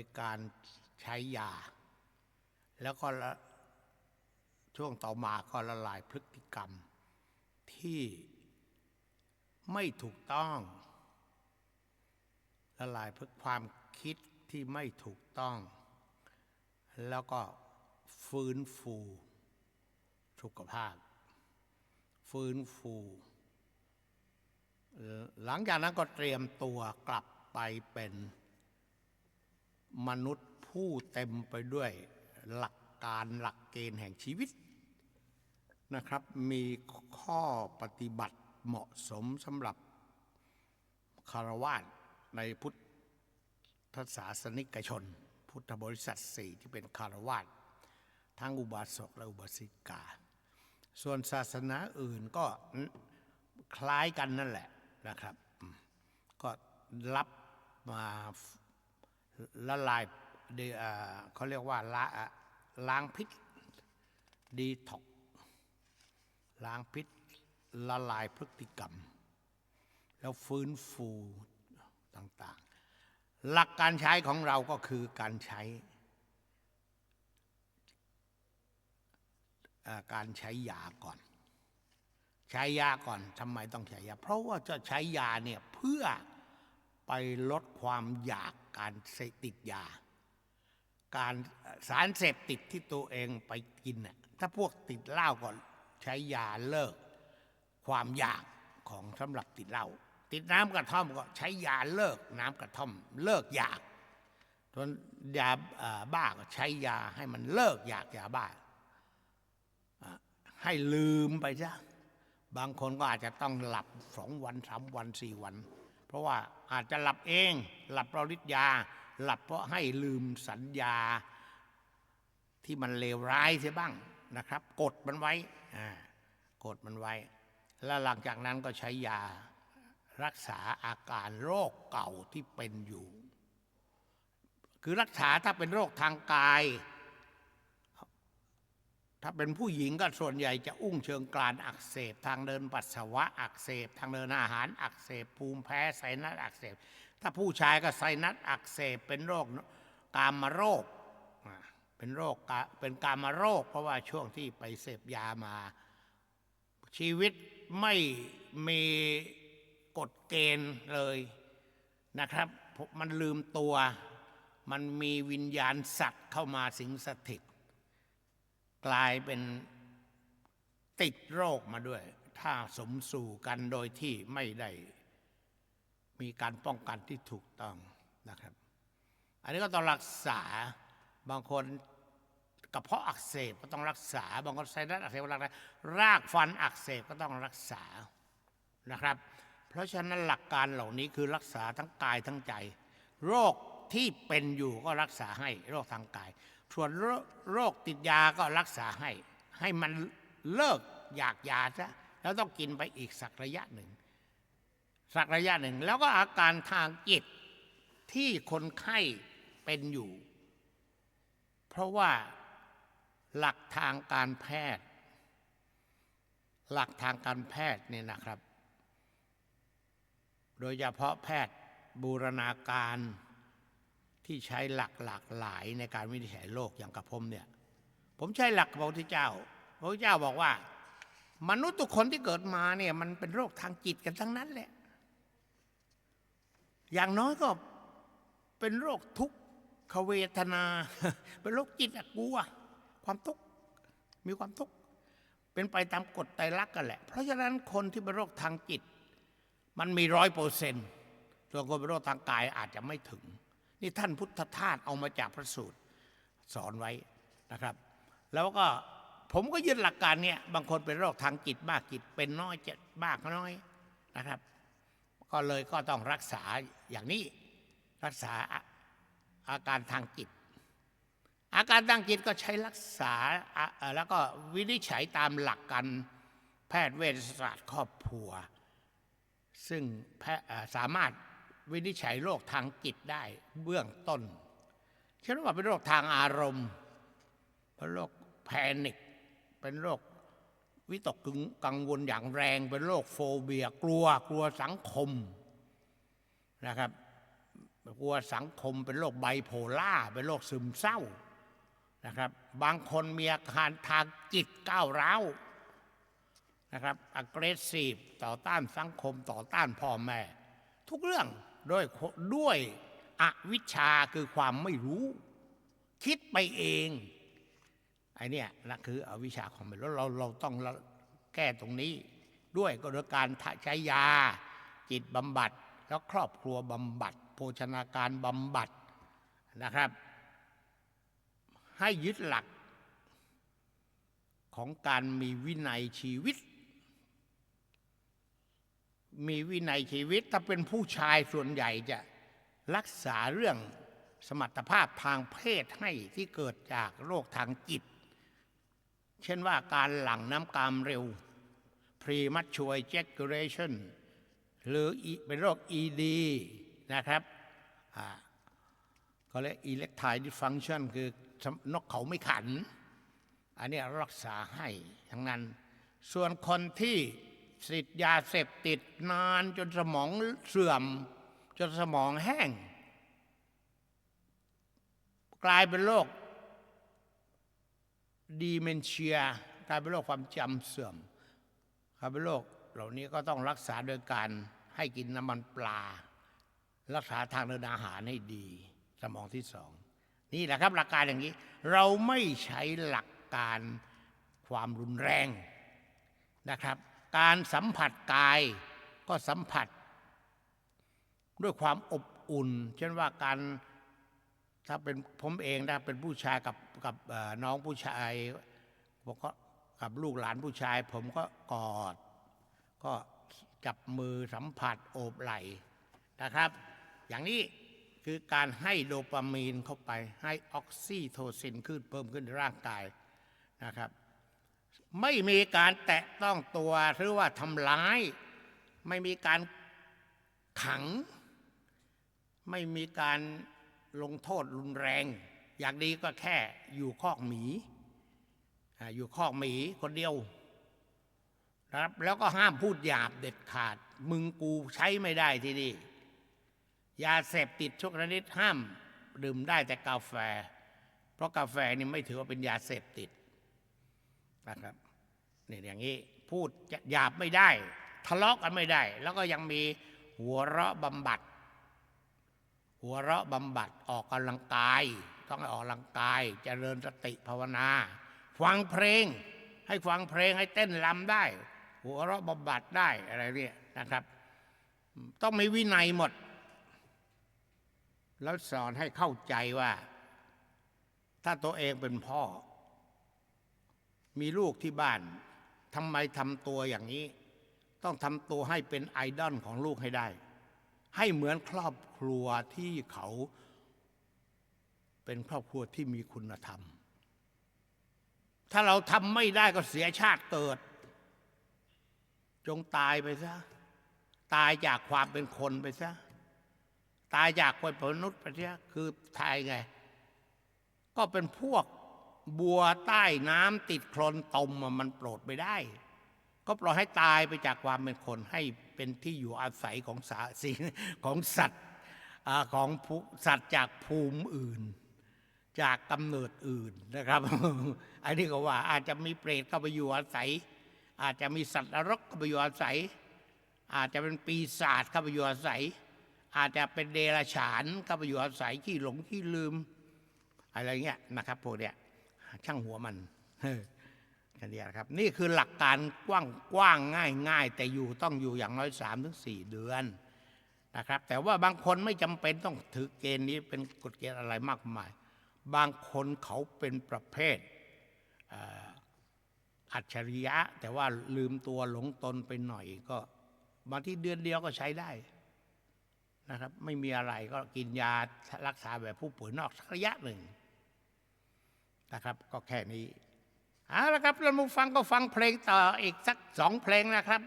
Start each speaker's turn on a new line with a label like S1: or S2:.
S1: ยการใช้ยา แล้วก็ช่วงต่อมาก็ละลายพฤติกรรม ที่ไม่ถูกต้อง ละลายพฤติความคิดที่ไม่ถูกต้อง แล้วก็ฟื้นฟูสุขภาพ ฟื้นฟู หลังจากนั้นก็เตรียมตัวกลับไปเป็น มนุษย์ผู้เต็มไปด้วยหลักการหลักเกณฑ์แห่งชีวิตนะครับ มีข้อปฏิบัติเหมาะสมสำหรับคารวะในพุทธศาสนิกชน พุทธบริษัทสี่ที่เป็นคารวะทั้งอุบาสกและอุบาสิกา ส่วนศาสนาอื่นก็คล้ายกันนั่นแหละนะครับ ก็รับมา ละลายเดอ่าเขาเรียกว่าละล้างพิษดีท็อกล้างพิษละลายพฤติกรรม แล้วฟื้นฟูต่างๆ หลักการใช้ของเราก็คือการใช้ การใช้ยาก่อน ใช้ยาก่อนทำไมต้องใช้ยา เพราะว่าจะใช้ยาเนี่ยเพื่อไปลดความอยาก การติดยา การสารเสพติดที่ตัวเองไปกินน่ะถ้าพวกติดเหล้าก่อนใช้ยาเลิก ความอยากของสำหรับติดเหล้าติดน้ำกระท่อมก็ใช้ยาเลิกน้ำกระท่อม เลิกอยากส่วนยาบ้าก็ใช้ยาให้มันเลิกอยากยาบ้า ให้ลืมไปซะบางคนก็อาจจะต้องหลับสองวันสามวันสี่วัน เพราะว่าอาจจะหลับเอง หลับเพราะฤทธิ์ยา หลับเพราะให้ลืมสัญญาที่มันเลวร้ายเสียบ้างนะครับ กดมันไว้อ่ากดมันไว้ แล้วหลังจากนั้นก็ใช้ยารักษาอาการโรคเก่าที่เป็นอยู่ คือรักษาถ้าเป็นโรคทางกาย ถ้าเป็นผู้หญิงก็ส่วนใหญ่จะอุ้งเชิงกรานอักเสบ ทางเดินปัสสาวะอักเสบ ทางเดินอาหารอักเสบ ภูมิแพ้ไซนัสอักเสบ ถ้าผู้ชายก็ไซนัสอักเสบเป็นโรคกามโรคเป็นโรคเป็นกามโรค เพราะว่าช่วงที่ไปเสพยามา ชีวิตไม่มีกฎเกณฑ์เลยนะครับ มันลืมตัว มันมีวิญญาณสัตว์เข้ามาสิงสถิต กลายเป็นติดโรคมาด้วย ถ้าสมสู่กันโดยที่ไม่ได้มีการป้องกันที่ถูกต้องนะครับ อันนี้ก็ต้องรักษาบางคนกระเพาะอักเสบก็ต้องรักษา บางคนไซนัสอักเสบก็รักษารากฟันอักเสบก็ต้องรักษานะครับ เพราะฉะนั้นหลักการเหล่านี้คือรักษาทั้งกายทั้งใจ โรคที่เป็นอยู่ก็รักษาให้โรคทางกาย ส่วนโรโรคติดยาก็รักษาให้ ให้มันเลิกอยากยาซะแล้วต้องกินไปอีกสักระยะหนึ่ง สักระยะหนึ่ง แล้วก็อาการทางจิตที่คนไข้เป็นอยู่ เพราะว่าหลักทางการแพทย์ หลักทางการแพทย์เนี่ยนะครับ โดยเฉพาะแพทย์บูรณาการ ที่ใช้หลักหลากหลายในการวินิจฉัยโรคอย่างกับผมเนี่ย ผมใช้หลักพระพุทธเจ้า พระพุทธเจ้าบอกว่า มนุษย์ทุกคนที่เกิดมาเนี่ยมันเป็นโรคทางจิตกันทั้งนั้นแหละ อย่างน้อยก็เป็นโรคทุกขเวทนา เป็นโรคจิตอะกลัว ความทุกข์มีความทุกข์เป็นไปตามกฎไตรลักษณ์กันแหละ เพราะฉะนั้นคนที่เป็นโรคทางจิต มันมีร้อยเปอร์เซนต์ส่วนคนเป็นโรคทางกายอาจจะไม่ถึง นี่ท่านพุทธทาสเอามาจากพระสูตรสอนไว้นะครับ แล้วก็ผมก็ยึดหลักการเนี่ยบางคนเป็นโรคทางจิตมากจิตเป็นน้อยเจ็ดมากน้อยนะครับ ก็เลยก็ต้องรักษาอย่างนี้รักษาอาการทางจิต อาการทางจิตก็ใช้รักษาแล้วก็วินิจฉัยตามหลักการแพทย์เวชศาสตร์ครอบครัว ซึ่งสามารถ วินิจฉัยโรคทางจิตได้เบื้องต้นเช่นว่าเป็นโรคทางอารมณ์ เป็นโรคแพนิค เป็นโรควิตกกังวลอย่างแรง เป็นโรคโฟเบีย กลัวกลัวสังคมนะครับ กลัวสังคมเป็นโรคไบโพล่า เป็นโรคซึมเศร้านะครับ บางคนมีอาการทางจิตก้าวร้าวนะครับ aggressive ต่อต้านสังคมต่อต้านพ่อแม่ ทุกเรื่อง ด้วยด้วยอวิชชาคือความไม่รู้ คิดไปเองไอเนี่ยนะคืออวิชชาความไม่รู้เราเราต้องแก้ตรงนี้ ด้วยก็โดยการใช้ยา จิตบำบัด แล้วครอบครัวบำบัด โภชนาการบำบัดนะครับ ให้ยึดหลักของการมีวินัยชีวิต มีวินัยชีวิต ถ้าเป็นผู้ชายส่วนใหญ่จะรักษาเรื่องสมรรถภาพทางเพศให้ที่เกิดจากโรคทางจิต เช่นว่าการหลั่งน้ำกามเร็ว premature ejaculation หรือเป็นโรค ED นะครับเขาเรียก erectile dysfunction คือนกเขาไม่ขัน อันนี้รักษาให้ทั้งนั้น ส่วนคนที่ สิทธิ์ยาเสพติดนานจนสมองเสื่อม จนสมองแห้ง กลายเป็นโรคดีเมนเชียกลายเป็นโรคความจำเสื่อมกลายเป็นโรคเหล่านี้ก็ต้องรักษาโดยการให้กินน้ำมันปลา รักษาทางเดินอาหารให้ดี สมองที่สองนี่แหละครับหลักการอย่างนี้ เราไม่ใช้หลักการความรุนแรงนะครับ การสัมผัสกายก็สัมผัส ด้วยความอบอุ่น เช่นว่าการถ้าเป็นผมเองถ้าเป็นผู้ชายกับกับน้องผู้ชายผมก็กับลูกหลานผู้ชาย ผมก็กอด ก็จับมือสัมผัสโอบไหล่นะครับ อย่างนี้คือการให้โดปามีนเข้าไปให้ออกซิโทซินขึ้นเพิ่มขึ้นในร่างกายนะครับ ไม่มีการแตะต้องตัวหรือว่าทำร้าย ไม่มีการขัง ไม่มีการลงโทษรุนแรง อย่างดีก็แค่อยู่คอกหมี อยู่คอกหมีคนเดียวนะครับแล้วก็ห้ามพูดหยาบเด็ดขาด มึงกูใช้ไม่ได้ที่นี่ยาเสพติดชกชนิดห้าม ดื่มได้แต่กาแฟ เพราะกาแฟนี่ไม่ถือว่าเป็นยาเสพติด นะครับนี่อย่างนี้พูดหยาบไม่ได้ ทะเลาะกันไม่ได้ แล้วก็ยังมีหัวเราะบำบัด หัวเราะบำบัดออกกำลังกาย ต้องออกกำลังกายจเจริญสติภาวนา ฟังเพลง ให้ฟังเพลงให้เต้นรำได้ หัวเราะบำบัดได้อะไรเนี่ยนะครับ ต้องมีวินัยหมด แล้วสอนให้เข้าใจว่า ถ้าตัวเองเป็นพ่อ มีลูกที่บ้านทำไมทำตัวอย่างนี้ ต้องทำตัวให้เป็นไอดอลของลูกให้ได้ ให้เหมือนครอบครัวที่เขาเป็นครอบครัวที่มีคุณธรรม ถ้าเราทำไม่ได้ก็เสียชาติเกิด จงตายไปซะ ตายจากความเป็นคนไปซะ ตายจากความเป็นมนุษย์ไปซะคือตายไง ก็เป็นพวก บัวใต้น้ำติดโคลนตมมันโปรดไม่ได้ ก็ปล่อยให้ตายไปจากความเป็นคนให้เป็นที่อยู่อาศัยของสาสิของสัตว์ของสัตว์จากภูมิอื่น จากกำเนิดอื่นนะครับ อันนี้ก็ว่าอาจจะมีเปรตเข้าไปอยู่อาศัย อาจจะมีสัตว์นรกเข้าไปอยู่อาศัย อาจจะเป็นปีศาจเข้าไปอยู่อาศัย อาจจะเป็นเดรัจฉานเข้าไปอยู่อาศัยขี้หลงขี้ลืมอะไรเงี้ยนะครับพวกเนี้ย ช่างหัวมันกันเดียครับ นี่คือหลักการกว้างกว้างง่ายง่ายแต่อยู่ต้องอยู่อย่างน้อยสามถึงสี่เดือนนะครับ แต่ว่าบางคนไม่จำเป็นต้องถือเกณฑ์นี้เป็นกฎเกณฑ์อะไรมากมาย บางคนเขาเป็นประเภทอัจฉริยะ แต่ว่าลืมตัวหลงตนไปหน่อยก็มาที่เดือนเดียวก็ใช้ได้นะครับ ไม่มีอะไรก็กินยารักษาแบบผู้ป่วยนอกสักระยะหนึ่ง นะครับ ก็แค่นี้เอาละครับเรามาฟังก็ฟังเพลงต่ออีกสักสองเพลงนะครับ